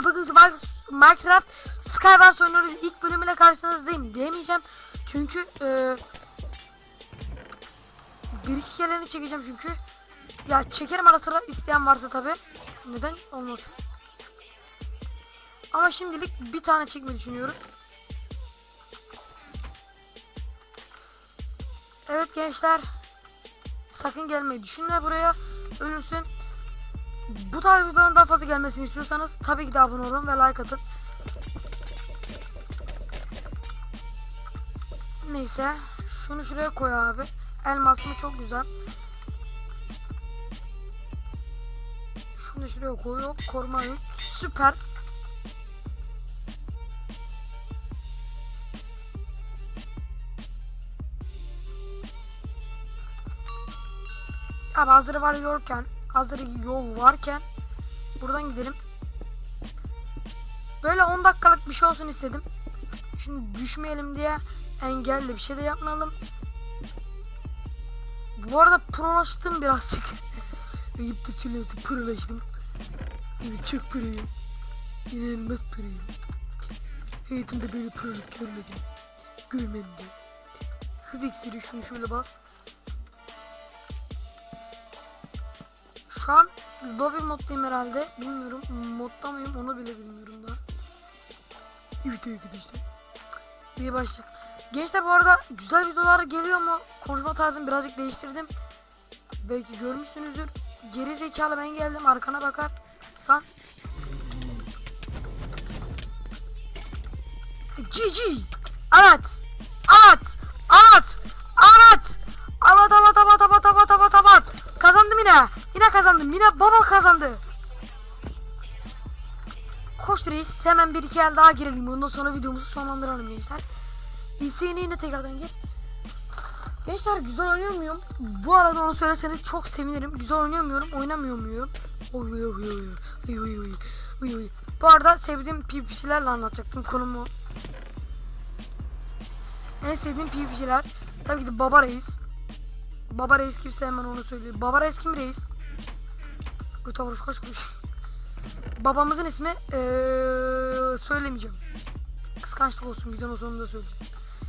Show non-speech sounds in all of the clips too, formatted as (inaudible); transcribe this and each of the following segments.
gençler bugün var Minecraft Skywars oynuyoruz. İlk bölümüyle karşınızdayım diyemeyeceğim. Çünkü e, bir iki kereni çekeceğim çünkü. Ya çekerim ara sıra isteyen varsa tabi. Neden olmasın. Ama şimdilik bir tane çekmeyi düşünüyorum. Evet gençler. Sakın gelmeyi düşünme buraya. Ölürsün. Bu tarz videoların daha fazla gelmesini istiyorsanız tabii ki de abone olun ve like atın. Neyse. Şunu şuraya koy abi. Elmas mı çok güzel. Şunu şuraya koyuyor. Koruma yük. Süper. Abi hazır var yorken, hazır yol varken buradan gidelim. Böyle 10 dakikalık bir şey olsun istedim. Şimdi düşmeyelim diye engelli bir şey de yapmayalım. Bu arada prolaştım birazcık. (laughs) Da söylemesi prolaştım. Çok proyum. İnanılmaz proyum. Hayatımda böyle proluk görmedim. Görmem de. Hız iksiri şunu şöyle bas. Şu an lobby moddayım herhalde. Bilmiyorum modda mıyım onu bile bilmiyorum daha. Evet arkadaşlar. İyi başla. Gençler bu arada güzel videolar geliyor mu? Konuşma tarzımı birazcık değiştirdim. Belki görmüşsünüzdür. Geri zekalı ben geldim arkana bakar. San. GG. Evet. Evet. Evet. Evet evet evet evet evet evet evet. Kazandım yine. Mina kazandı. Mina baba kazandı. Koş reis. Hemen bir iki el daha girelim. Ondan sonra videomuzu sonlandıralım gençler. İsteğine yine tekrardan gir. Gençler güzel oynuyor muyum? Bu arada onu söyleseniz çok sevinirim. Güzel oynuyor muyum? Oynamıyor muyum? Oy oy oy. Oy oy oy. Oy oy. Bu arada sevdiğim PvP'cilerle anlatacaktım konumu. En sevdiğim PvP'ciler tabii ki de Baba Reis. Baba Reis kimse hemen onu söylüyor. Baba Reis kim Reis? Göte vuruş kaç kuruş. Babamızın ismi ee, söylemeyeceğim. Kıskançlık olsun videonun sonunda söyleyeceğim.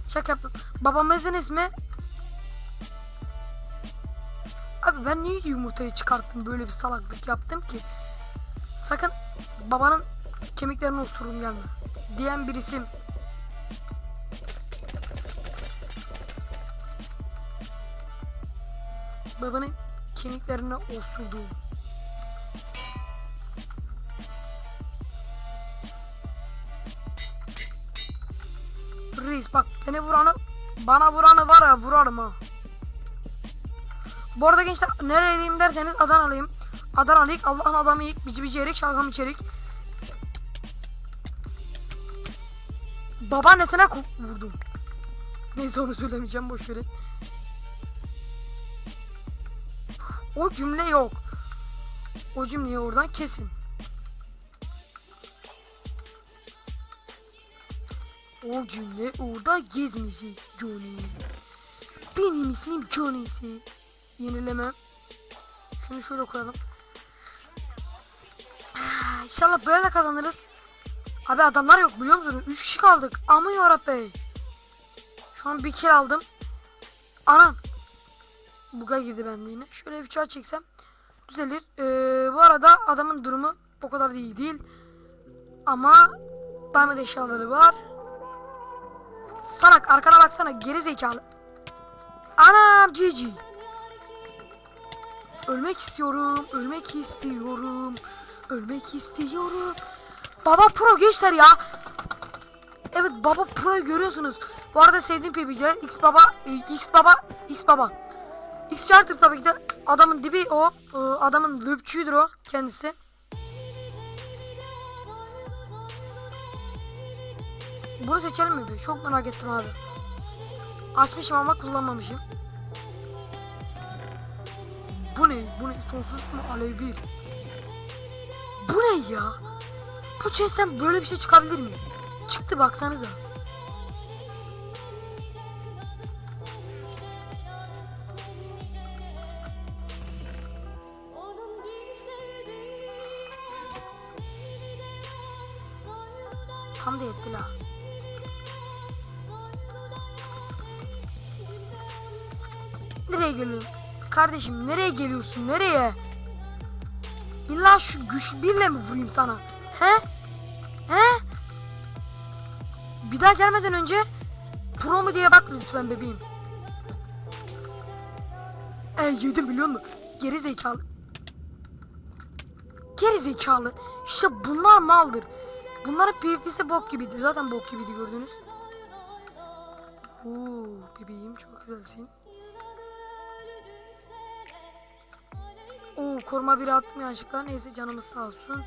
Şaka yaptım. Babamızın ismi Abi ben niye yumurtayı çıkarttım böyle bir salaklık yaptım ki? Sakın babanın kemiklerini osururum gelme. Diyen bir isim. Babanın kemiklerine osurduğum. Reis bak beni vuranı bana vuranı var ya vurarım ha. Bu arada gençler nereliyim derseniz Adanalıyım. Adanalıyık Allah'ın adamı ilk bici bici erik şalgam içerik. Babaannesine vurdum. Neyse onu söylemeyeceğim boş verin. O cümle yok. O cümleyi oradan kesin. O cümle orada gezmeyecek Johnny. Benim ismim Johnny'si. Yenileme. Şunu şöyle koyalım. Ah, İnşallah böyle kazanırız. Abi adamlar yok biliyor musunuz? 3 kişi kaldık. Aman yarabbey. Şu an bir kill aldım. Anam. Buga girdi bende yine. Şöyle bir çağ çeksem düzelir. Ee, bu arada adamın durumu o kadar değil değil. Ama diamond eşyaları var. Salak arkana baksana geri zekalı. Anam GG. Ölmek istiyorum. Ölmek istiyorum. Ölmek istiyorum. Baba pro gençler ya. Evet baba pro'yu görüyorsunuz. Bu arada sevdiğim PBC'ler X baba e, X baba X baba. X Charter tabii ki de adamın dibi o. E, Adamın löpçüydür o kendisi. Bunu seçelim mi? Çok merak ettim abi. Açmışım ama kullanmamışım. Bu ne? Bu ne? Sonsuz mu? Alev bir. Bu ne ya? Bu chest'ten böyle bir şey çıkabilir mi? Çıktı baksanıza. Nereye geliyorsun? Kardeşim nereye geliyorsun? Nereye? İlla şu güç birle mi vurayım sana? He? He? Bir daha gelmeden önce pro mu diye bak lütfen bebeğim. E yedim biliyor musun? Geri zekalı. Geri zekalı. İşte bunlar maldır. Bunların PvP'si bok gibiydi. Zaten bok gibiydi gördünüz. Oo bebeğim çok güzelsin. Oo koruma biri attım yanlışlıkla. Neyse canımız sağ olsun.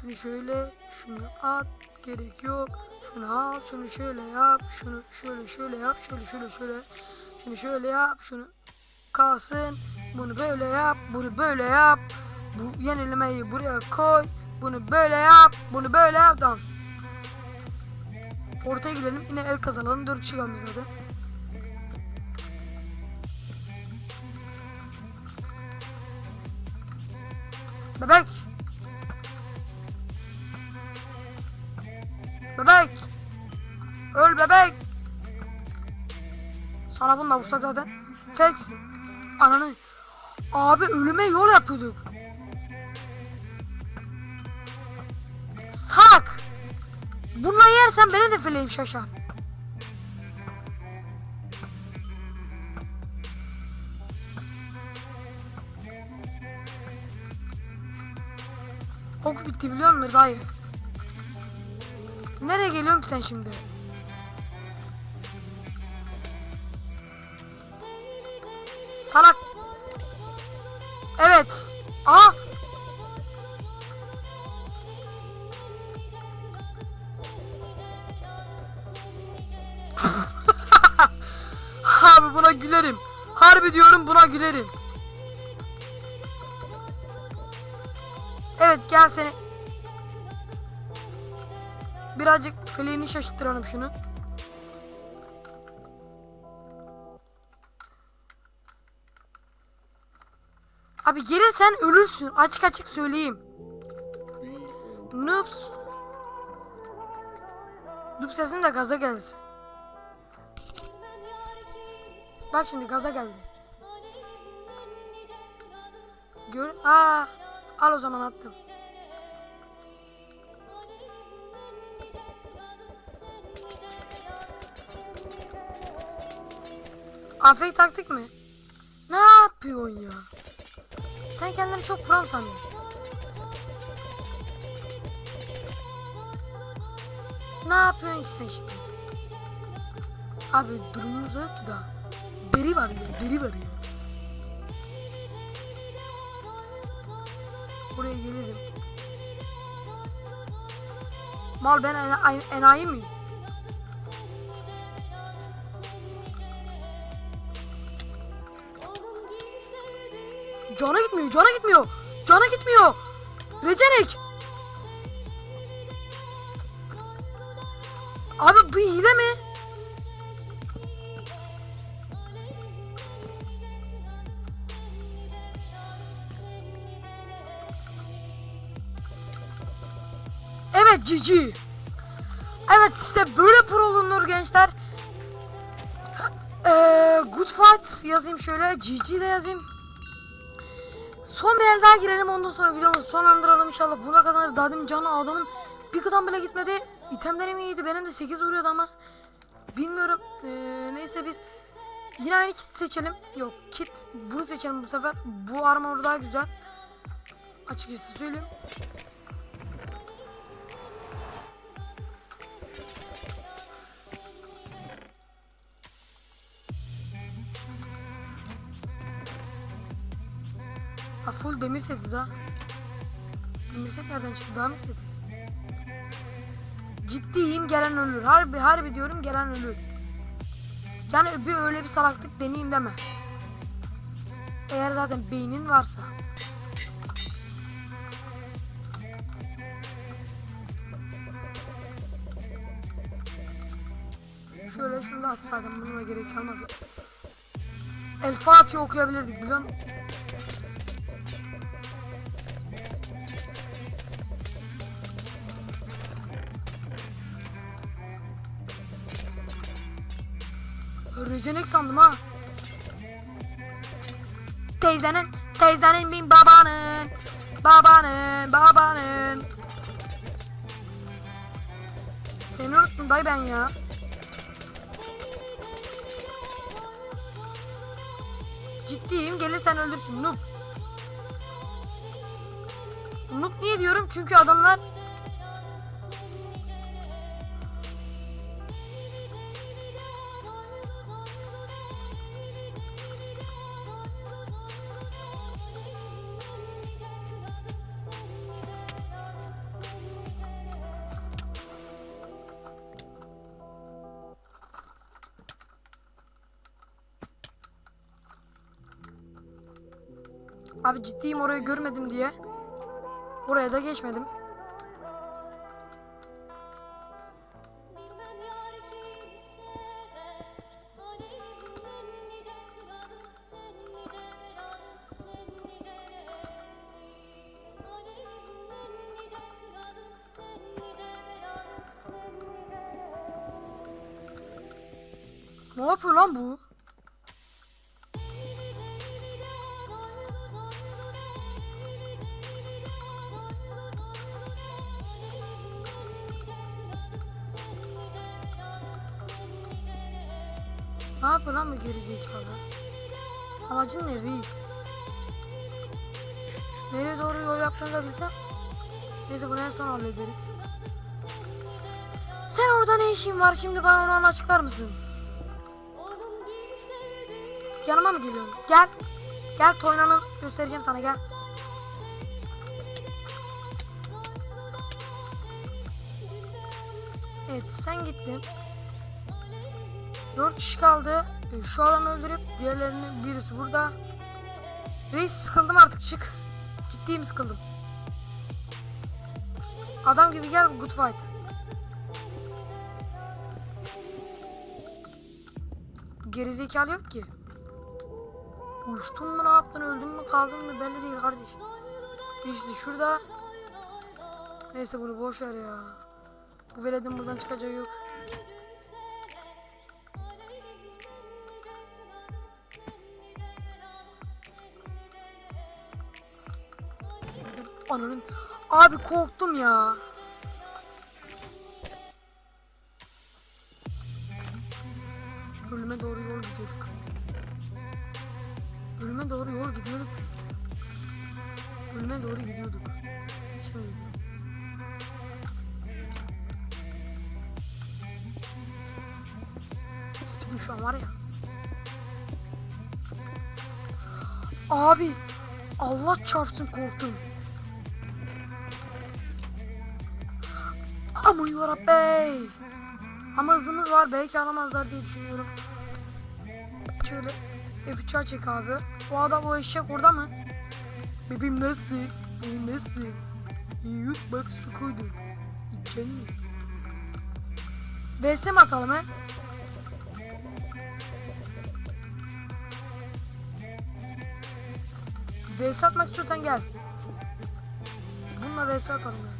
Şunu şöyle, şunu at. Gerek yok. Şunu al, şunu şöyle yap. Şunu şöyle şöyle yap. Şöyle şöyle şöyle. Şunu şöyle yap. Şunu kalsın. Bunu böyle yap. Bunu böyle yap. Bu yenilemeyi buraya koy. Bunu böyle yap. Bunu böyle yap. Tamam. Ortaya gidelim. Yine el kazanalım. 4 kişi zaten. Bebek. Bebek. Öl bebek. Sana bunu da vursak zaten. Felç. Ananı. Abi ölüme yol yapıyorduk. Sak. Bununla yersen beni de fileyim şaşar. Ok bitti biliyor musun dayı? Nereye geliyorsun ki sen şimdi? Salak. Evet. Aa. (laughs) Abi buna gülerim. Harbi diyorum buna gülerim. Gel seni. Birazcık feleğini şaşırtıralım şunu. Abi gelirsen ölürsün. Açık açık söyleyeyim. Noobs. Noob sesim de gaza gelsin. Bak şimdi gaza geldi. Gör. Aa, al o zaman attım. Afek taktik mi? Ne yapıyorsun ya? Sen kendini çok pro sanıyorsun. Ne yapıyorsun ki sen şimdi? Abi durumumuz yok ki daha. Deri var ya, deri var ya. Buraya gelirim. Mal ben en- enayi miyim? Cana gitmiyor, cana gitmiyor. Cana gitmiyor. Recenek. Abi bu hile mi? Evet cici. Evet işte böyle pro olunur gençler. Ee, good fight yazayım şöyle. GG de yazayım. Son bir el daha girelim ondan sonra videomuzu sonlandıralım inşallah. Buna kazanırız. Daha canı adamın bir kadar bile gitmedi. İtemlerim iyiydi. Benim de 8 vuruyordu ama. Bilmiyorum. Ee, neyse biz yine aynı kit seçelim. Yok kit bunu seçelim bu sefer. Bu armor daha güzel. Açıkçası söyleyeyim. Full demir setiz ha. Demir set nereden çıktı? Daha mı setiz? Ciddiyim gelen ölür. Harbi harbi diyorum gelen ölür. Yani bir öyle bir salaklık deneyeyim deme. Eğer zaten beynin varsa. Şöyle şunu da atsaydım bununla gerek kalmadı. El Fatiha okuyabilirdik biliyor musun? Rezenek sandım ha. Teyzenin, teyzenin bin babanın, babanın, babanın. Seni unuttum dayı ben ya. Ciddiyim gelirsen öldürsün noob. Noob niye diyorum çünkü adamlar Abi ciddiyim orayı görmedim diye. Buraya da geçmedim. Ne yapıyor lan bu? Nereye doğru yol yaptığını da bilsem. Neyse bunu en son hallederiz. Sen orada ne işin var şimdi bana onu açıklar mısın? Yanıma mı geliyorsun? Gel. Gel Toyna'nın göstereceğim sana gel. Evet sen gittin. Dört kişi kaldı. Şu adamı öldürüp diğerlerinin birisi burada. Reis sıkıldım artık çık. Ciddiyim sıkıldım. Adam gibi gel good fight. Gerizekalı yok ki. Uçtun mu ne yaptın öldün mü kaldın mı belli değil kardeş. İşte şurada. Neyse bunu boş ver ya. Bu veledin buradan çıkacağı yok. Ananın. Abi korktum ya. Ölüme doğru yol gidiyorduk. Ölüme doğru yol gidiyorduk. Ölüme doğru gidiyorduk. Şöyle. Speedim şu an var ya. Abi Allah çarpsın korktum. Ama yarabbey. Ama hızımız var belki alamazlar diye düşünüyorum. Şöyle F3'e çek abi. O adam o eşek orada mı? Bebeğim nasıl? Bebeğim nasıl? Yut bak su koydum. İçen mi? VS mi atalım he? VS atmak istiyorsan gel. Bununla VS atalım ya.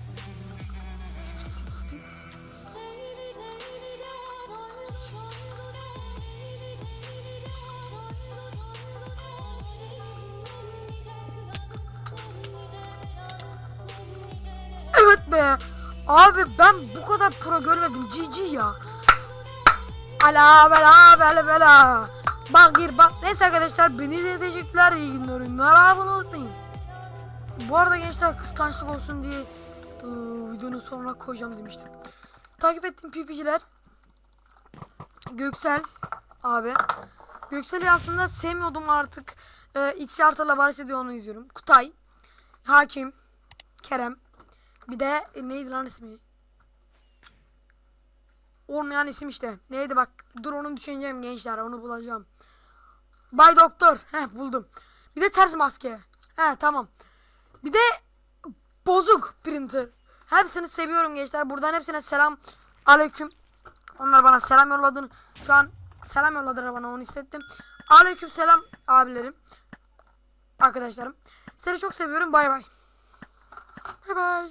Görmedim. GG ya. Ala bela bela bela. Bak gir bak. Neyse arkadaşlar beni de teşekkürler. İyi günler. Oyunlar abone unutmayın. Bu arada gençler kıskançlık olsun diye ıı, videonun sonuna koyacağım demiştim. Takip ettiğim PP'ciler Göksel abi. Göksel'i aslında sevmiyordum artık. Ee, X artıla başladı onu izliyorum. Kutay, Hakim, Kerem. Bir de e, neydi lan ismi? Olmayan isim işte. Neydi bak. Dur onu düşüneceğim gençler. Onu bulacağım. Bay Doktor. Heh buldum. Bir de ters maske. He tamam. Bir de bozuk printer. Hepsini seviyorum gençler. Buradan hepsine selam. Aleyküm. Onlar bana selam yolladığını. Şu an selam yolladılar bana onu hissettim. Aleyküm selam abilerim. Arkadaşlarım. Seni çok seviyorum. Bay bay. Bay bay.